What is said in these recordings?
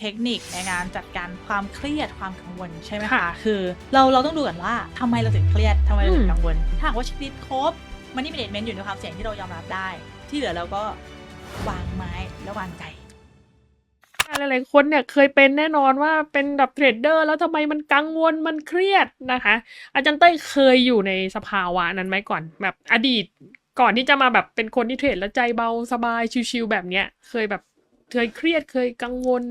เทคนิคในการจัดการความเครียดความกังวลใช่ไหมค่ะคะคือเราเราต้องดูก่อนว่าทำไมเราถึงเครียดทำไมเราถึอืงมกังวล ถ้าหากว่าชีวิตครบมันนี่เป็นเมนอยู่ในความเสี่ยงที่เรายอมรับได้ ที่เหลือเราก็วางไม้แล้ววางใจหลายๆคนเนี่ยเคยเป็นแน่นอนว่าเป็นแบบเทรดเดอร์ แล้วทำไมมันกังวลมันเครียดนะคะ อาจารย์เต้ยเคยอยู่ในสภาวะนั้นไหมก่อน แบบอดีตก่อนที่จะมาแบบเป็นคนที่เทรดแล้วใจเบาสบายชิวๆแบบเนี้ย เคยแบบเคยเครียดเคยกังวล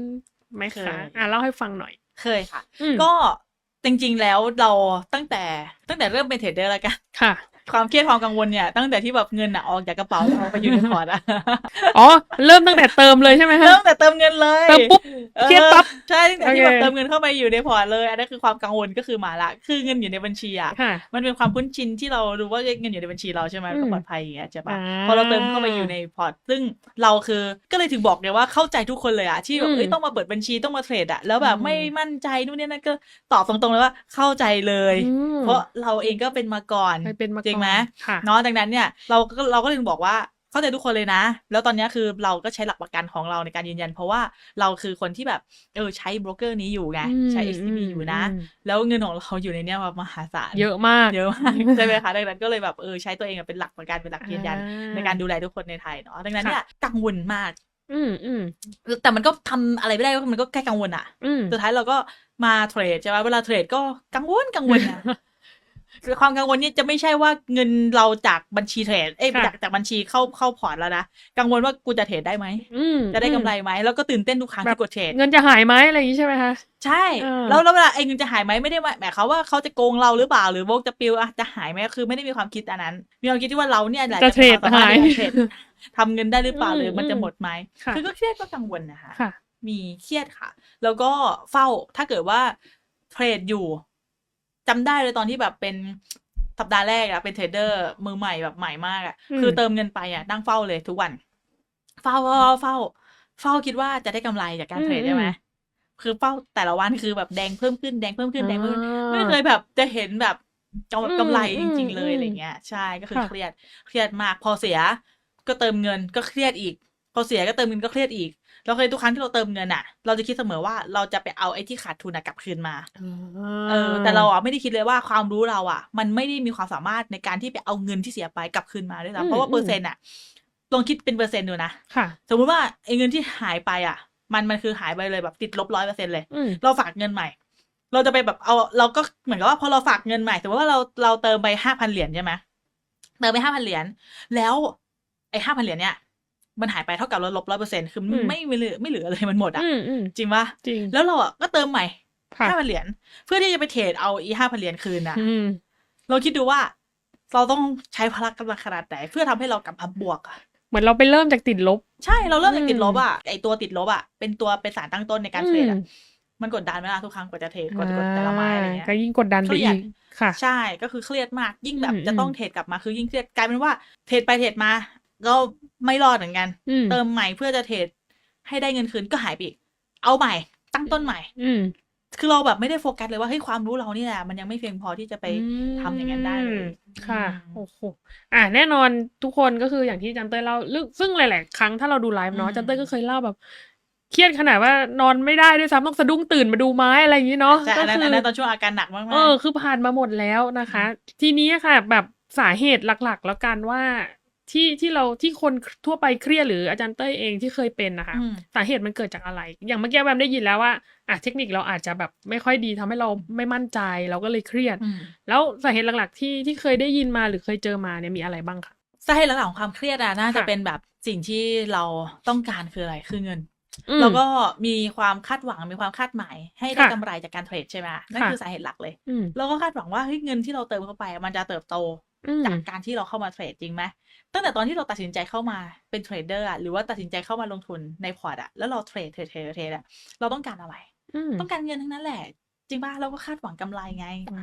ไหมเคคะยอะเล่าให้ฟังหน่อย เคยค่ะอืมก็จริงๆแล้วเราตั้งแต่ตั้งแต่เริ่มเป็นเทรดเดอร์แล้วกันค่ะ ความเครียดความกังวลเนี่ยตั้งแต่ที่แบบเงินอะออกจากกระเป๋าเราไปอยู่ในพอร์ตอะอ๋อเริ่มตั้งแต่เติมเลยใช่ไหมคะเริ่มแต่เติมเงินเลยเติมปุ๊บเครียดปั๊บออใช่ตั้งแต่ที่แบบโอเคเติมเงินเข้าไปอยู่ในพอร์ตเลยอันนั้นคือความกังวลก็คือมาละ คือเงินอยู่ในบัญชีอะค่ะมันเป็นความคุ้นชินที่เรารู้ว่าเงินอยู่ในบัญชีเราใช่ไหมอืมก็ปลอดภัยอย่างเงี้ยใช่ปะอ่าพอเราเติมเข้าไปอยู่ในพอร์ต ซึ่งเราคือก็เลยถึงบอกเลยว่าเข้าใจทุกคนเลยอะที่แบบอืมเอ้ยต้องมาเปิดบัญชีต้องมาเทรดอะแล้วแบบอืมไม่มั่นใจนู่นนี่นั่นก็ตอบตรงๆเลยว่าเข้าใจเลยอืมเพราะเราเองก็เป็นมาก่อนเคยเป็นมาก่อนจริงไหมค่ะเนาะดังนั้นเนี่ยเราก็เราก็เลยบอกว่าเข้าใจทุกคนเลยนะ แล้วตอนเนี้ยคือเราก็ใช้หลักประกันของเราในการยืนยัน เพราะว่าเราคือคนที่แบบเออใช้โบรกเกอร์นี้อยู่ไงใช้ XTB อยู่นะมแล้วเงินของเราอยู่ในเนี้ยแบบมหาศาลเยอะมากเยอะมากใช่ไหมคะดังนั้นก็เลยแบบเออใช้ตัวเองเป็นหลักประกันเป็นหลักยืนยันอ่าในการดูแลทุกคนในไทยเนาะดังนั้นเนี่ยกังวลมาก อืมอืมแต่มันก็ทำอะไรไม่ได้มันก็แค่กังวลอะอืมสุดท้ายเราก็มาเทรดใช่ไหมเวลาเทรดก็กังวลกังวลอะ คือความกังวลเนี่ยจะไม่ใช่ว่าเงินเราจากบัญชีเทรดเอ้ยค่ะ จากจากบัญชีเข้าเข้าพอร์ตแล้วนะกังวลว่ากูจะเทรดได้ไหมอืม จะได้กำไรไหมแล้วก็ตื่นเต้นทุกครั้งแบบ ที่กดเทรด เงินจะหายไหมอะไรอย่างนี้ใช่ไหมคะ ใช่ เออ แล้วแล้วเวลาไอ้เงินจะหายไหมไม่ได้หมายความว่าเขาจะโกงเราหรือเปล่าหรือโบกจะปิวอะจะหายไหมคือไม่ได้มีความคิดอันนั้น มีความคิดที่ว่าเราเนี่ยแหละจะเทรดมีควมสมรถหายในกรเทรดทำเงินได้หรือเปล่าอืมหรือมันจะอืมหมดไหมค่ะ คือก็เครียดก็กังวลนะคะ ค่ะ มีเครียดค่ะ แล้วก็เฝ้าถ้าเกิดว่าเทรดอยู่ จำได้เลยตอนที่แบบเป็นสัปดาห์แรกอะเป็นเทรดเดอร์มือใหม่แบบใหม่มากอะอืมคือเติมเงินไปอะนั่งเฝ้าเลยทุกวัน เฝ้าเฝ้าเฝ้า เฝ้าคิดว่าจะได้กำไรจากการเทรดได้ไหมคือเฝ้าแต่ละวันคือแบบแดงเพิ่มขึ้นแดงเพิ่มขึ้นแดงเพิ่มขึ้นไม่เคยแบบจะเห็นแบบกำอืมกำไรจอืมริง ๆ เลยอืมอะไรเงี้ย ใช่ก็คือค่ะเครียดเครียดมากพอเสียก็เติมเงินก็เครียดอีก พอเสียก็เติมเงินก็เครียดอีก เราเคยทุกครั้งที่เราเติมเงินอะเราจะคิดเสมอว่าเราจะไปเอาไอ้ที่ขาดทุนอะกลับคืนมาเออ แต่เราอะไม่ได้คิดเลยว่าความรู้เราอะมันไม่ได้มีความสามารถในการที่ไปเอาเงินที่เสียไปกลับคืนมาด้วยอืซ้ำมเพราะว่าอืมเปอร์เซ็นต์อะลองคิดเป็นเปอร์เซ็นต์ดูนะค่ะสมมุติว่าไอ้เงินที่หายไปอะมันมันคือหายไปเลยแบบติดลบร้อยเปอร์เซ็นต์เลยอืมเราฝากเงินใหม่ เราจะไปแบบเอาเราก็เหมือนกับว่าพอเราฝากเงินใหม่สมมติว่าเราเราเติมไปห้าพันเหรียญใช่ไหมเติมไปห้าพันเหรียญแล้วไอ้ห้าพันเหรียญเนี่ย มันหายไปเท่ากับเราลบร้อยเปอร์เซ็นคืออืมไม่ไม่เหลือไม่เหลือเลยมันหมดอะอืมอืมจริงปะจริงแล้วเราอะก็เติมใหม่ค่ะห้าพันเหรียญเพื่อที่จะไปเทรดเอาอีห้าพันเหรียญคืนนะอืมเราคิดดูว่า เราต้องใช้พลังกำลังขนาดไหนเพื่อทำให้เรากลับมาบวกอะเหมือนเราไปเริ่มจากติดลบ ใช่เราเริ่มจากติดลบอืมอะไอตัวติดลบอะเป็นตัวเป็นสารตั้งต้นในการเทรดอือะมมันกดดันไหมล่ะทุกครั้งกว่าจะเทรดกว่ากดแต่ละไม้อะไรเงี้ยก็ยิ่งกดดันไปเครียอีดกค่ะ ใช่ก็คือเครียดมากยิ่งแบบอืมจะต้องอืมเทรดกลับมาคือยิ่งเครียดกลายเป็นว่าเทรดไปเทรดมา ก็ไม่รอดเหมือนกันอืมเติมใหม่เพื่อจะเทรดให้ได้เงินคืนก็หายไปอีก เอาใหม่ ตั้งต้นใหม่ อืมคือเราแบบไม่ได้โฟกัสเลยว่าเฮ้ยความรู้เรานี่แหละมันยังไม่เพียงพอที่จะไปทำอย่างนั้นได้เลยค่ะอืมโอ้โหอ่าแน่นอนทุกคนก็คืออย่างที่จันเต้ยเล่าลึกซึ่งหลาย ๆ ครั้งถ้าเราดูไลฟ์เนาะอืมจันเต้ยก็เคยเล่าแบบ เครียดขนาดว่านอนไม่ได้ด้วยซ้ำต้องสะดุ้งตื่นมาดูไม้อะไรอย่างนี้เนาะใช่ก็อันนั้นคือันนั้นตอนช่วงอาการหนักมากๆเออคือผ่านมาหมดแล้วนะคะ ทีนี้ค่ะ แบบสาเหตุหลัก ๆ แล้วกันว่า ที่ที่เราที่คนทั่วไปเครียดหรืออาจารย์เต้ยเองที่เคยเป็นนะคะอืมสาเหตุมันเกิดจากอะไร อย่างเมื่อกี้แบมได้ยินแล้วว่าอะเทคนิคเราอาจจะแบบไม่ค่อยดีทำให้เราไม่มั่นใจเราก็เลยเครียดอืมแล้วสาเหตุหลักๆที่ที่เคยได้ยินมาหรือเคยเจอมาเนี่ยมีอะไรบ้างคะสาเหตุหลักๆของความเครียดอะน่าจะค่ะเป็นแบบสิ่งที่เราต้องการคืออะไรคือเงินอืมแล้วก็มีความคาดหวังมีความคาดหมาย ให้ได้ค่ะกำไรจากการเทรดใช่ไหมนั่นค่ะคือสาเหตุหลักเลยอืมเราก็คาดหวังว่าเฮ้ยเงินที่เราเติมเข้าไป มันจะเติบโตอืมจากการที่เราเข้ามาเทรดจริงไหม ตั้งแต่ตอนที่เราตัดสินใจเข้ามาเป็นเทรดเดอร์อะหรือว่าตัดสินใจเข้ามาลงทุนในพอร์ตอะแล้วเราเทรดเทรดเทรดเทรดอะเราต้องการอะไรอืมต้องการเงินทั้งนั้นแหละ จริงป่ะเราก็คาดหวังกำไรไงอ่า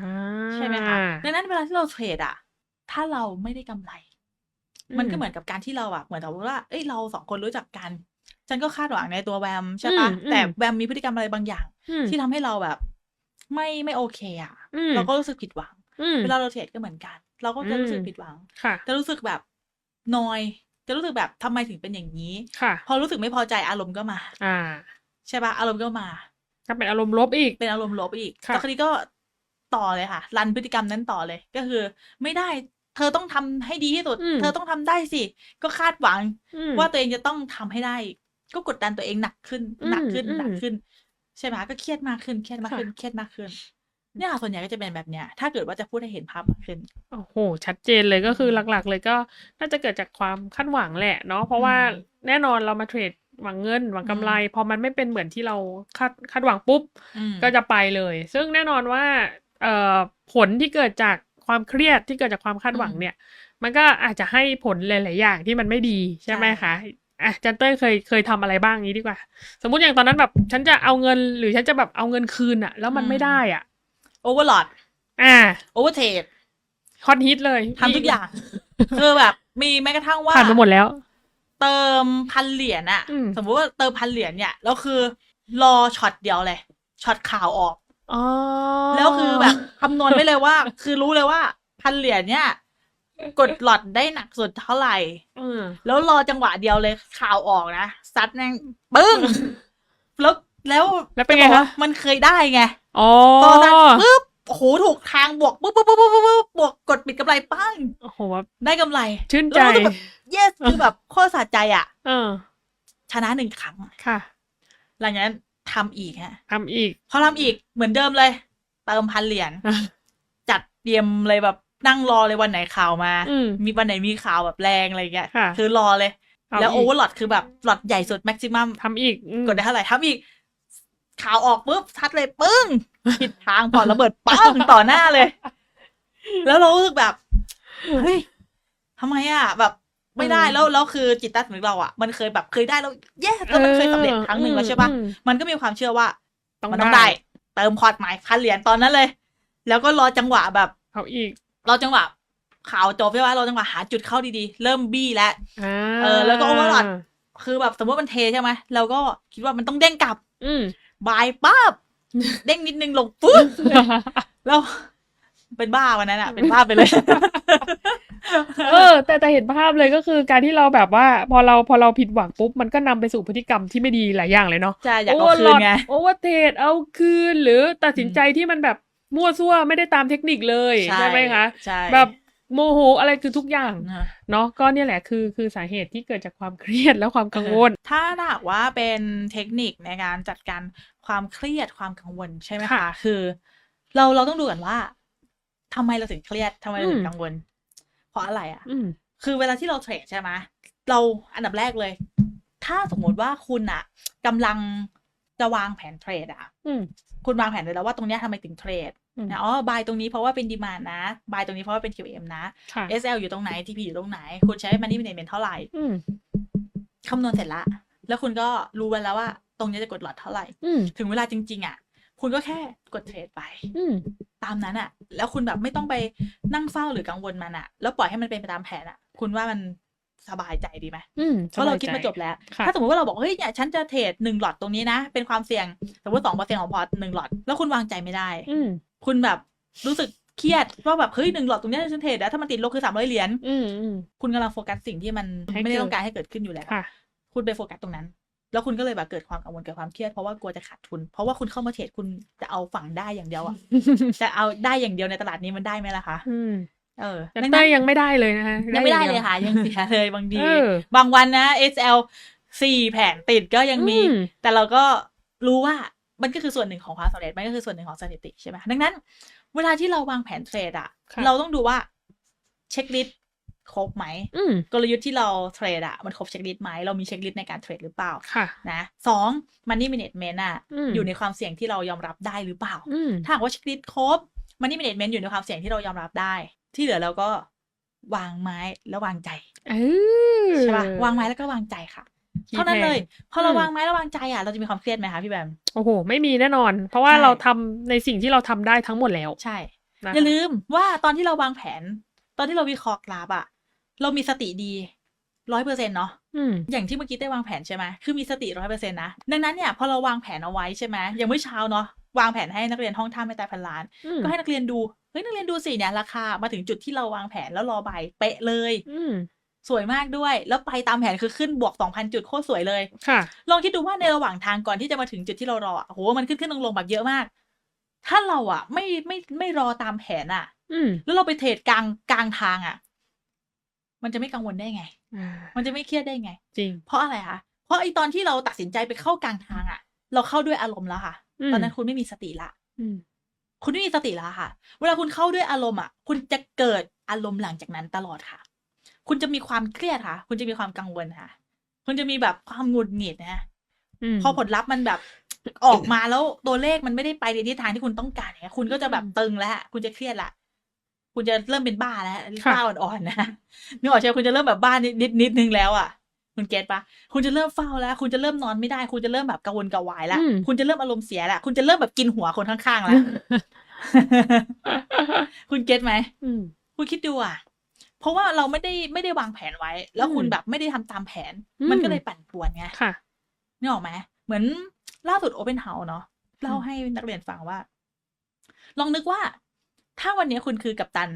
ใช่ไหมคะดังนั้นเวลาที่เราเทรดอะถ้าเราไม่ได้กำไร มันก็เหมือนกับการที่เราอะเหมือนกับว่าเอ้ยเราสองคนรู้จักกัน ฉันก็คาดหวังในตัวแวมใช่ปะอืมอืมแต่แวมมีพฤติกรรมอะไรบางอย่างอืมที่ทำให้เราแบบ ไม่ไม่โอเคอะอืมเราก็รู้สึกผิดหวังอืมเวลาเราเทรดก็เหมือนกัน เราก็จะรู้สึกอืมผิดหวังค่ะจะรู้สึกแบบ นอย จะรู้สึกแบบทำไมถึงเป็นอย่างนี้ ค่ะ พอรู้สึกไม่พอใจอารมณ์ก็มา อ่า ใช่ปะอารมณ์ก็มา ก็เป็นอารมณ์ลบอีก เป็นอารมณ์ลบอีกค่ะแล้วคราวนี้ก็ต่อเลยค่ะ รันพฤติกรรมนั้นต่อเลย ก็คือ ไม่ได้ เธอต้องทำให้ดีที่สุดอืมเธอต้องทำได้สิ ก็คาดหวังอืมว่าตัวเองจะต้องทำให้ได้ ก็กดดันตัวเองหนักขึ้นอืมหนักขึ้นอืมหนักขึ้น ใช่ไหมก็เครียดมากขึ้น เครียดมากค่ะขึ้น เครียดมากขึ้น เนี่ยค่ะส่วนใหญ่ก็จะเป็นแบบเนี้ย ถ้าเกิดว่าจะพูดให้เห็นภาพมากขึ้น โอ้โห ชัดเจนเลยก็คือหลักๆ เลยก็น่าจะเกิดจากความคาดหวังแหละเนาะ เพราะว่าอืมแน่นอนเรามาเทรดหวังเงินหวังกำไร พอมันไม่เป็นเหมือนที่เราคาดคาดหวังปุ๊บอืมก็จะไปเลย ซึ่งแน่นอนว่าเอ่อผลที่เกิดจากความเครียดที่เกิดจากความคาดหวังอืมเนี่ย มันก็อาจจะให้ผลหลาย ๆ อย่างที่มันไม่ดีใช่ไหมใช่คะอะจันเต้ยเคยเคยทำอะไรบ้างนี้ดีกว่า สมมุติอย่างตอนนั้นแบบ ฉันจะเอาเงินหรือฉันจะแบบเอาเงินคืนอะแล้วมันไม่ได้อะ โอเวอร์ลอดอ่าโอเวอร์เทรดฮอตฮิตเลยทำทุกอย่าง คือแบบ มีแม้กระทั่งว่าผ่านมาหมดแล้ว เติมพันเหรียญอะอืมสมมติว่าเติมพันเหรียญเนี่ยแล้วคือ รอช็อตเดียวเลยช็อตข่าวออกอ๋อแล้วคือแบบคำนวณไว้เลยว่า คือรู้เลยว่า พันเหรียญเนี่ย กดหลอดได้หนักสุดเท่าไหร่อืมแล้วรอจังหวะเดียวเลยข่าวออกนะซัดแม่งปึ้งแล้วแล้วแล้วเป็นไงจบอกคะว่ามันเคยได้ไง อ๋อพอซัดปุ๊บโอ้โหถูกทางบวกปุ๊บปุ๊บปุ๊บปุ๊บปุ๊บบวกกดปิดกำไรปั้งโอ้โหแบบได้กำไรชื่นใจแล้วรู้สึกแบบ yes คือแบบโคตรสะใจอะ เออ ชนะหนึ่งครั้ง ค่ะ หลังจากนั้นทำอีกฮะทำอีก พอทำอีกเหมือนเดิมเลย เติมพันเหรียญจัดเตรียมเลยแบบนั่งรอเลยวันไหนข่าวมาอืมมีวันไหนมีข่าวแบบแรงอะไรเงี้ยค่ะคือรอเลยเอาแล้วอีโอกเวอร์ลอดคือแบบหลอดใหญ่สุดแม็กซิมัมทำอีกอืมกดได้เท่าไหร่ทำอีก ข่าวออกปุ๊บทัดเลยปึ้งผิดทางปอดระเบิดปังต่อหน้าเลย แล้วเรารู้สึกแบบเฮ้ยทำไมอะ แบบไม่ได้แล้วแล้วคือจิตใต้สำนึกเราอะมันเคยแบบเคยได้แล้วแย่แล้วมันเคยสำเร็จครั้งหนึ่งแล้วใช่ปะอืมมันก็มีความเชื่อว่าต้องมันต้องได้ได้เติมพอร์ตใหม่พันเหรียญตอนนั้นเลย แล้วก็รอจังหวะแบบเอาอีกรอจังหวะข่าวจบใช่ไหมรอจังหวะหาจุดเข้าดีๆ เริ่มบี้แล้วอ่าเออ แล้วก็ overlord คือแบบสมมติมันเทใช่ไหมเราก็คิดว่ามันต้องเด้งกลับ อืม บายปั๊บเด้งนิดนึงลงปุ๊บแล้วเป็นบ้าวันนั้นอะเป็นบ้าไปเลย เออ แต่แต่เห็นภาพเลยก็คือการที่เราแบบว่า พอเราพอเราผิดหวังปุ๊บ มันก็นำไปสู่พฤติกรรมที่ไม่ดีหลายอย่างเลยเนาะใช่อยากเอาคืนไงโอเวอร์เทรดเอาคืนหรือตัดสินใจที่มันแบบมั่วซั่วไม่ได้ตามเทคนิคเลยใช่ไหมคะใช่แบบ โมโหอะไรคือทุกอย่างนะเนาะก็เนี่ยแหละคือคือสาเหตุที่เกิดจากความเครียดและความกังวล ถ้าหากว่าเป็นเทคนิคในการจัดการความเครียดความกังวลใช่ไหมค่ะคะคือ เราเราต้องดูกันว่าทำไมเราถึงเครียดทำไมเราถึอืงมกังวล เพราะอะไรอะอืมคือเวลาที่เราเทรดใช่ไหมเราอันดับแรกเลย ถ้าสมมติว่าคุณอะกำลัง จะวางแผนเทรดอะอืมคุณวางแผนไว้แล้วว่าตรงเนี้ยทำไมถึงเทรดอืมนะอ๋อบายตรงนี้เพราะว่าเป็นดีมานนะบายตรงนี้เพราะว่าเป็น QM นะค่ะ SL อยู่ตรงไหน TP อยู่ตรงไหน คุณใช้ Money Management เท่าไหร่อืมคำนวณเสร็จละ แล้วคุณก็รู้ไว้แล้วว่า ตรงนี้จะกดหลอดเท่าไหร่อืมถึงเวลาจริง ๆ อะ คุณก็แค่กดเทรดไปอืมตามนั้นอะ แล้วคุณแบบไม่ต้องไปนั่งเฝ้าหรือกังวลมันอะ แล้วปล่อยให้มันเป็นไปตามแผนอะ คุณว่ามัน สบายใจดีไหมอืมเพราะเราคิดมาจบแล้วค่ะถ้าสมมติว่าเราบอกเฮ้ยเนี่ยฉันจะเทรดหนึ่งหลอดตรงนี้นะ เป็นความเสี่ยงสมมติสองเปอร์เซ็นของพอร์ตหนึ่งหลอดแล้วคุณวางใจไม่ได้อืมคุณแบบรู้สึกเครียดว่าแบบเฮ้ยหนึ่งหลอดตรงเนี้ยฉันเทรดแล้วถ้ามันติดลบคือสามร้อยเหรียญอืมอืมคุณกำลังโฟกัสสิ่งที่มันให้ไม่ได้เกิดต้องการให้เกิดขึ้นอยู่แล้วค่ะคุณไปโฟกัสตรงนั้นแล้วคุณก็เลยแบบเกิดความกังวลเกิดความเครียดเพราะว่ากลัวจะขาดทุน เพราะว่าคุณเข้ามาเทรดคุณจะเอาฝั่งได้อย่างเดียวอะจะเอาได้อย่างเดียวในตลาดนี้มันได้ไหมล่ะคะอืม เออแต่ดังเต้นั้ยนยังไม่ได้เลยนะคะยังไม่ได้อาเลยวค่ะ ยังเสียเลยบางทีเออบางวันนะ SL สี่แผนติดก็ยังมีอืมแต่เราก็รู้ว่ามันก็คือส่วนหนึ่งของความสำเร็จมันก็คือส่วนหนึ่งของสถิติใช่ไหมดังนั้น เวลาที่เราวางแผนเทรดอะค่ะเราต้องดูว่าเช็คลิสต์ครบไหมอืมกลยุทธ์ที่เราเทรดอะมันครบเช็คลิสต์ไหมเรามีเช็คลิสต์ในการเทรดหรือเปล่าค่ะนะสองมันนี่ management อะอืมอยู่ในความเสี่ยงที่เรายอมรับได้หรือเปล่าอืมถ้าหากว่าเช็คลิสต์ครบมันนี่ management อยู่ในความเสี่ยงที่เรายอมรับได้ ที่เหลือเราก็วางไม้แล้ววางใจเออใช่ปะวางไม้แล้วก็วางใจค่ะขี้เท่านั้นเลยแพงพอเราอืมวางไม้แล้ววางใจอะเราจะมีความเครียดไหมคะพี่แบมโอ้โห ไม่มีแน่นอน เพราะว่าใช่เราทำในสิ่งที่เราทำได้ทั้งหมดแล้ว ใช่นะคะอย่าลืมว่าตอนที่เราวางแผน ตอนที่เราวิเคราะห์กราฟอะเรามีสติดีร้อยเปอร์เซ็นต์เนาะอืมอย่างที่เมื่อกี้ได้วางแผนใช่ไหมคือมีสติร้อยเปอร์เซ็นต์นะ ดังนั้นเนี่ยพอเราวางแผนเอาไว้ใช่ไหมอย่างเมื่อเช้าเนาะวางแผนให้นักเรียนห้องท่าไม่ตายพันล้านอืมก็ให้นักเรียนดู เฮ้ยนักเรียนดูสิเนี่ยราคามาถึงจุดที่เราวางแผนแล้วรอใบเป๊ะเลย อืมสวยมากด้วย แล้วไปตามแผนคือขึ้นบวก 2,000 จุดโคตรสวยเลย ค่ะ ลองคิดดูว่าในระหว่างทางก่อนที่จะมาถึงจุดที่เรารออะโหมันขึ้นขึ้นลงลงแบบเยอะมาก ถ้าเราอะ ไม่ไม่ไม่รอตามแผนอะ อืมแล้วเราไปเทรดกลางกลางทางอะ มันจะไม่กังวลได้ไงอ่ามันจะไม่เครียดได้ไง จริง เพราะอะไรคะ เพราะไอตอนที่เราตัดสินใจไปเข้ากลางทางอะ เราเข้าด้วยอารมณ์แล้วค่ะอืมตอนนั้นคุณไม่มีสติละอืม คุณไม่มีสติแล้วค่ะ เวลาคุณเข้าด้วยอารมณ์อะ คุณจะเกิดอารมณ์หลังจากนั้นตลอดค่ะ คุณจะมีความเครียดค่ะ คุณจะมีความกังวลค่ะ คุณจะมีแบบความหงุดหงิดนะอืมพอผลลัพธ์มันแบบออกมาแล้วตัวเลขมันไม่ได้ไปในทิศทางที่คุณต้องการเนี่ยคุณก็จะแบบอืมตึงแล้วคุณจะเครียดละคุณจะเริ่มเป็นบ้าแล้วค่ะบ้าอ่อนๆนะนึกออกใช่ไหมคุณจะเริ่มแบบบ้านิดนิดนิดนึงแล้วอะ คุณเก็ตปะคุณจะเริ่มเฝ้าแล้ว คุณจะเริ่มนอนไม่ได้ คุณจะเริ่มแบบกังวลกระวายแล้วอืมคุณจะเริ่มอารมณ์เสียแล้ว คุณจะเริ่มแบบกินหัวคนข้างๆแล้ว คุณเก็ตไหมอืมคุณคิดดูอะ เพราะว่าเราไม่ได้ไม่ได้วางแผนไว้ แล้วคุณอืมแบบไม่ได้ทำตามแผนอืมมันก็เลยปั่นป่วนไงค่ะนึกออกไหมเหมือนล่าสุดโอเ n นเฮาส์เนาะเล่าให้นักเรียนฟังว่า ลองนึกว่า ถ้าวันนี้คุณคือกัปตัน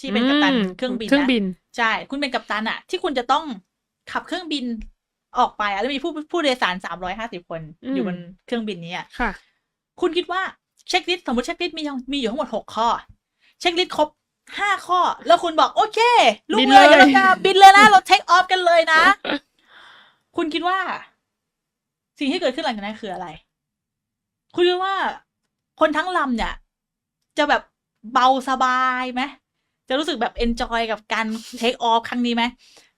ที่เป็นกัปตันอืมเครื่องบินเครื่องนะบิน ใช่ คุณเป็นกัปตันอะที่คุณจะต้อง ขับเครื่องบินออกไปอะแล้วมีผู้ผู้โดยสารสามร้อยห้าสิบคนอืมอยู่บนเครื่องบินนี้อะค่ะ คุณคิดว่าเช็คลิสต์สมมติเช็คลิสต์มียังมีอยู่ทั้งหมดหกข้อ เช็คลิสต์ครบห้าข้อ แล้วคุณบอกโอเคลุบิกนเลยเลยเราจะบินเลยนะเราเทคออฟกันเลยนะ คุณคิดว่า สิ่งที่เกิดขึ้นหลังจากนั้นคืออะไร คุณคิดว่า คนทั้งลำเนี่ย จะแบบเบาสบายไหมจะรู้สึกแบบเอนจอยกับการเทคออฟครั้งนี้ไหม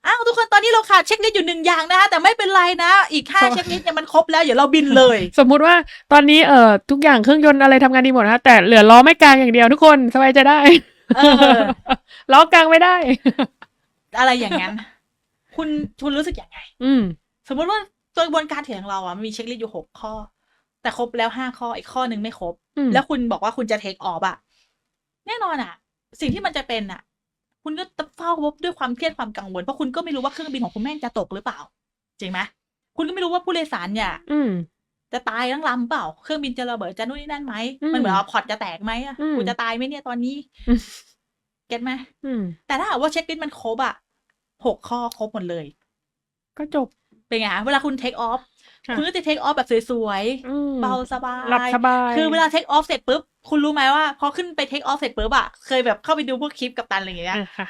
อ้าวทุกคนตอนนี้เราขาดเช็คลิสต์อยู่หนึ่งอย่างนะคะแต่ไม่เป็นไรนะ อีกห้าเพราะเช็คลิสต์เนี่ยมันครบแล้วเดี๋ยวเราบินเลย สมมุติว่าตอนนี้เอ่อทุกอย่างเครื่องยนต์อะไรทำงานดีหมดนะแต่เหลือล้อไม่กลางอย่างเดียวทุกคนสบายใจได้เออล้อกลางไม่ได้ อะไรอย่างนั้น คุณคุณรู้สึกยังไง อืม สมมติว่าตัวกระบวนการเถียงของเราอะมันมีเช็คลิสต์อยู่หกข้อ แต่ครบแล้วห้าข้ออีกข้อหนึ่งไม่ครบอืมแล้วคุณบอกว่าคุณจะเทคออฟอะแน่นอนอะสิ่งที่มันจะเป็นอะ คุณก็จะเฝ้าพบด้วยความเครียดความกังวลเพราะคุณก็ไม่รู้ว่าเครื่องบินของคุณแม่งจะตกหรือเปล่าจริงไหมคุณก็ไม่รู้ว่าผู้โดยสารเนี่ย อืมจะตายทั้งลำเปล่า เครื่องบินจะระเบิดจะนู่นนี่นั่นไหมอืมมันเหมือนว่าพอร์ตจะแตกไหมอะอืมกูจะตายไหมเนี่ยตอนนี้อืมเก็ตไหมอืมแต่ถ้าหากว่าเช็คลิสต์มันครบอะหกข้อครบหมดเลย ก็จบ เป็นไงคะเวลาคุณเทคออฟ ค่ะคุณก็จะเทคออฟแบบสวยอืมๆเบาสบายหลับสบาย คือเวลาเทคออฟเสร็จปุ๊บ คุณรู้ไหมว่า พอขึ้นไปเทคออฟเสร็จปุ๊บอะเคยแบบเข้าไปดูพวกคลิปกับตันอะไรอย่างเงี้ยอะค่ะ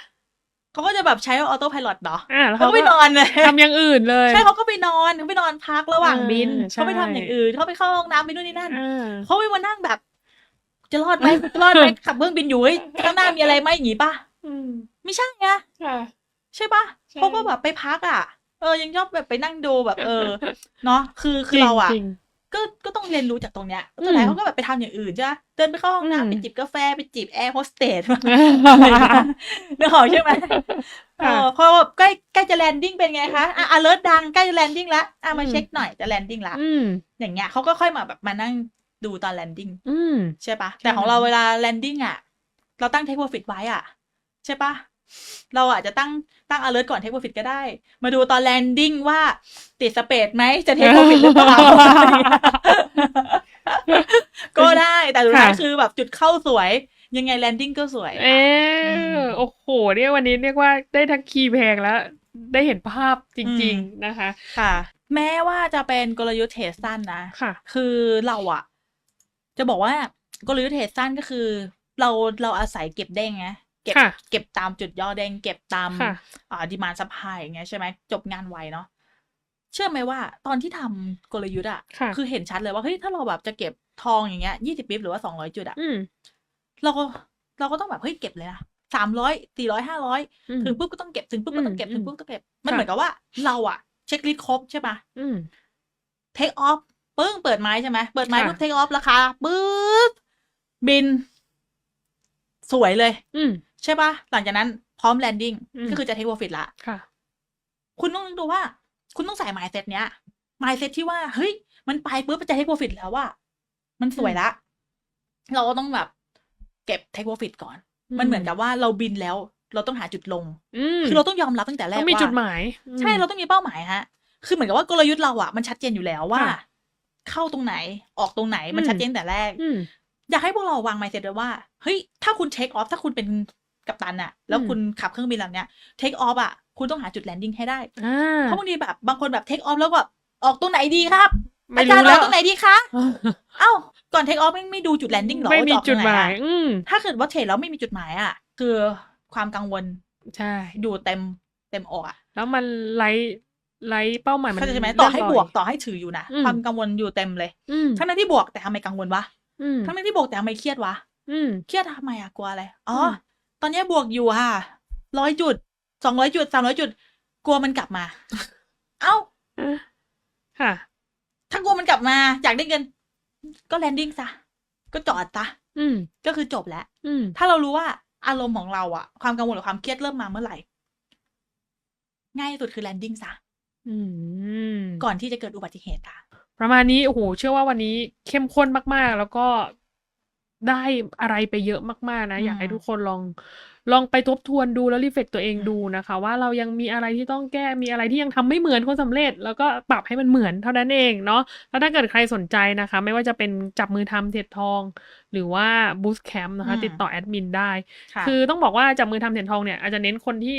เขาก็จะแบบใช้ออโต้พายロเนาะอ่าแล้วเขาเขาก็ไปก็นอนเลยทำอย่างอื่นเลย ใช่เขาก็ไปนอนเขาไปนอนพักระหว่างบินเออใช่เขาไปทำอย่างอื่นเขาไปเข้าห้องน้ำไปนู่นนี่นั่นอ่าเขาไม่มานั่งแบบ จะรอดไหมจะรอดไหมขับเครื่องบินอยู่เฮ้ยข้างหน้ามีอะไรไหมอย่างงี้ป่ะอืมไม่ใช่ไงค่ะใช่ป่ะใช่เขาก็แบบไปพักอะ เออยังชอบแบบไปนั่งดูแบบ เออ เนาะคือคือเราอะจริงก็ก็ต้องเรียนรู้จากตรงเนี้ยอืมสุดท้ายเขาก็แบบไปทำอย่างอื่นใช่ไหมเดินไปเข้าห้องอืมน้ำไปจิบกาแฟไปจีบแอร์โฮสเตสๆนึกออกใช่ไหมเอค่ะอพอแบบใกล้ใกล้จะแลนดิ้งเป็นไงคะอะ alert ดังใกล้จะแลนดิ้งแล้วอะมาอืมเช็คหน่อยจะแลนดิ้งละอืมอย่างเงี้ยเขาก็ค่อยมาแบบมานั่งดูตอนแลนดิ้งอืมใช่ปะใช่แต่ของเราเวลาแลนดิ้งอะ เราตั้งเทคโปรฟิตไว้อะ ใช่ปะ เราอาจจะตั้งตั้ง alert ก่อนเทคโปรฟิตก็ได้ มาดูตอนแลนดิ้งว่าติดสเปดไหมจะเทคโปรฟิตหรือเปล่าก็ได้แต่สุดท้ายค่ะคือแบบจุดเข้าสวย ยังไงแลนดิ้งก็สวย เออือมโอ้โหเนี่ยวันนี้เรียกว่าได้ทั้งคีย์แพงแล้ว ได้เห็นภาพจริง ๆนะคะ ค่ะ แม้ว่าจะเป็นกลยุทธ์เทรดสั้นนะค่ะ คือเราอะจะบอกว่ากลยุทธ์เทรดสั้นก็คือ เราเราอาศัยเก็บเด้งไง เก็บค่ะเก็บตามจุดย่อเด้งเก็บตามค่ะอ่าดีมานซัพพลายอย่างเงี้ยใช่ไหมจบงานไวเนาะเชื่อไหมว่าตอนที่ทำกลยุทธ์อะค่ะ คือเห็นชัดเลยว่าเฮ้ยถ้าเราแบบจะเก็บทองอย่างเงี้ยยี่สิบปิ๊บหรือว่าสองร้อยจุดอะอืมเราก็เราก็ต้องแบบเฮ้ยเก็บเลยนะสามร้อยสี่ร้อยห้าร้อยอืมถึงปุ๊บก็ต้องเก็บถึงปุ๊บก็ต้องเก็บอืมถึงปุ๊บก็ต้องเก็บมันค่ะเหมือนกับว่าเราอะเช็คลิสต์ครบใช่ปะอืมเทคออฟปึ้งเปิดไม้ใช่ไหมเปิดไม้ค่ะปุ๊บเทคออฟราคาปึ๊บบิน สวยเลย อืมใช่ปะหลังจากนั้นพร้อมแลนดิ้งอืมก็คือจะเทคโปรฟิตละค่ะ คุณต้องนึกดูว่า คุณต้องใส่ไมล์เซตเนี้ยไมล์เซตที่ว่า เฮ้ย มันไปปุ๊บมันจะเทคโปรฟิตแล้วว่า มันสวยละ เราก็ต้องแบบ เก็บเทคโปรฟิตก่อน มันเหมือนกับว่าเราบินแล้ว เราต้องหาจุดลงอืมคือเราต้องยอมรับตั้งแต่แรกต้องมีว่าจุดหมาย ใช่เราต้องมีเป้าหมายฮะ คือเหมือนกับว่ากลยุทธ์เราอะมันชัดเจนอยู่แล้วว่าค่ะเข้าตรงไหนออกตรงไหนมันอืมชัดเจนแต่แรกอืมอยากให้พวกเราวางไมเซ็ตไว้ว่าเฮ้ยถ้าคุณเทคออฟถ้าคุณเป็น กัปตันอะแล้วอืมคุณขับเครื่องบินลำเนี้ยเทคออฟอะคุณต้องหาจุดแลนดิ้งให้ได้อ่าเพราะบางทีแบบบางคนแบบเทคออฟแล้วก็ออกตรงไหนดีครับไม่อาจารรู้ย์อแล้อกวตรงไหนดีคะเอ้าก่อนเทคออฟไม่ไม่ดูจุดแลนดิ้งหรอไม่มีว่าจะออกจุดตรงหไหนมายอะอืมถ้าเกิดว่าเทรดแล้วไม่มีจุดหมายอะคือความกังวลใช่อยู่เต็มเต็มอกอะแล้วมันไร้ไร้เป้าหมายมันเข้าใจใช่ไหมต่อให้เลื่นลบยวกต่อให้ถืออยู่นะอืมความกังวลอยู่เต็มเลยอืมทั้งนั้นที่บวกแต่ทำไมกังวลวะอืมทั้งนั้นที่บวกแต่ทำไมเครียดวะอืมเครียดทำไมอะกลัวอะไรอ๋อมอ ตอนนี้บวกอยู่ค่ะร้อยจุดสองร้อยจุดสามร้อยจุด กลัวมันกลับมา เอ้าค่ะ ถ้ากลัวมันกลับมาอยากได้เงิน ก็แลนดิ้งซะก็จอดซะอืม ก็คือจบแล้วอืม ถ้าเรารู้ว่าอารมณ์ของเราอะความกังวลหรือความเครียดเริ่มมาเมื่อไหร่ ง่ายที่สุดคือแลนดิ้งซะอืม ก่อนที่จะเกิดอุบัติเหตุค่ะประมาณนี้ โอ้โห เชื่อว่าวันนี้เข้มข้นมาก ๆ แล้วก็ ได้อะไรไปเยอะมาก ๆ นะ อืมอยากให้ทุกคนลอง ลองไปทบทวนดู แล้วรีเฟกตัวเองดูนะคะว่า เรายังมีอะไรที่ต้องแก้ มีอะไรที่ยังทำไม่เหมือนคนสำเร็จ แล้วก็ปรับให้มันเหมือนเท่านั้นเองเนาะ แล้วถ้าเกิดใครสนใจนะคะ ไม่ว่าจะเป็นจับมือทำเทรดทอง หรือว่าบูสแคมป์นะคะอืมติดต่อแอดมินได้ ค่ะ คือต้องบอกว่าจับมือทำเหรียญทองเนี่ย อาจจะเน้นคนที่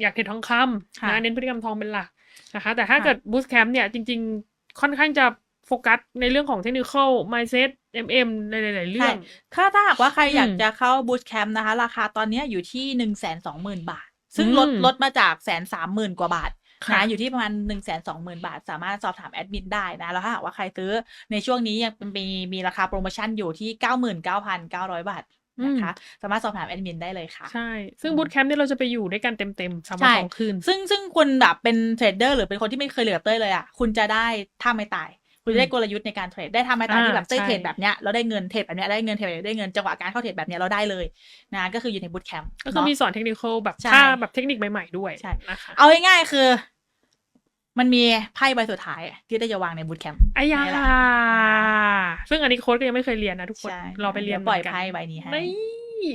อยากเทรดทองคำค่ะนะเน้นพฤติกรรมทองเป็นหลักนะคะ แต่ถ้าค่ะเกิดบูสแคมป์เนี่ย จริง ๆ ค่อนข้างจะ โฟกัสในเรื่องของเทคนิคอล mindset mm ในหลายๆเรื่อง ถ้าถ้าหากว่าใครอยากอืมจะเข้าบู t แคมป์นะคะ ราคาตอนเนี้ยอยู่ที่หนึ่งแสนสองหมื่นบาท ซึ่งอืมลดลดมาจากแสนสามหมื่นกว่าบาทค่ะนะอยู่ที่ประมาณหนึ่งแสนสองหมื่นบาท สามารถสอบถามแอดมินได้นะ แล้วถ้าหากว่าใครซื้อในช่วงนี้ยังมีมีราคาโปรโมชั่นอยู่ที่เก้าหมื่นเก้าพันเก้าร้อยบาทนะคะสามารถสอบถามแอดมินได้เลยค่ะ ใช่ ซึ่งบูตแคมป์เนี่ยเราจะไปอยู่ด้วยกันเต็มๆสามวันใช่สองคืน ซึ่งซึ่งคุณแบบเป็นเทรดเดอร์หรือเป็นคนที่ไม่เคยเหลือเต้ยเลยอะ คุณจะได้ท่าไม่ตาย คุณจะได้กลยุทธ์ในการเทรดได้ท่าไม่ตายอ่าที่แบบเต้ยใช่เทรดแบบเนี้ยเราได้เงินเทรดแบบเนี้ยได้เงินเทรดแบบเนี้ยได้เงินจังหวะการเข้าเทรดแบบเนี้ยเราได้เลยนะก็คืออยู่ในบูตแคมป์ก็คือมีสอนเทคนิคแบบใช่ท่าแบบเทคนิคใหม่ๆด้วยใช่นะคะเอาง่ายๆคือ มันมีไพ่ใบสุดท้ายอะที่ได้จะวางในบูตแคมป์อายานี่แหละซึ่งอันนี้โค้ดก็ยังไม่เคยเรียนนะทุกคนใช่รอไปเรียนดี๋วปล่อยหมืนกันไพ่ใบนี้ให้ นี่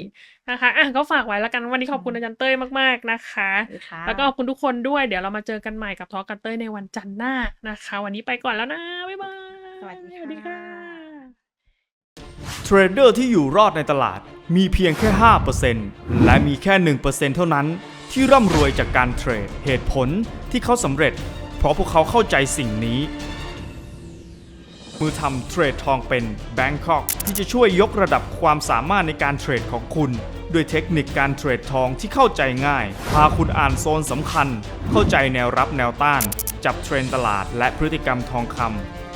นะคะอะก็ฝากไว้แล้วกันวันนี้ขอบคุณอาจารย์เต้ยมากๆนะคะค่ะแล้วก็ขอบคุณทุกคนด้วยเดี๋ยวเรามาเจอกันใหม่กับทอกันเต้ยในวันจันทร์หน้านะคะ วันนี้ไปก่อนแล้วนะบ๊ายบายสวัสดีสวัสดีค่ะค่ะเทรดเดอร์ที่อยู่รอดในตลาดมีเพียงแค่ 5%และมีแค่ 1%เท่านั้น ที่ร่ำรวยจากการเทรดเหตุผลที่เขาสำเร็จ เพราะพวกเขาเข้าใจสิ่งนี้ มือทำเทรดทองเป็น Bangkok ที่จะช่วยยกระดับความสามารถในการเทรดของคุณ ด้วยเทคนิคการเทรดทองที่เข้าใจง่าย พาคุณอ่านโซนสำคัญ เข้าใจแนวรับแนวต้าน จับเทรนด์ตลาดและพฤติกรรมทองคำ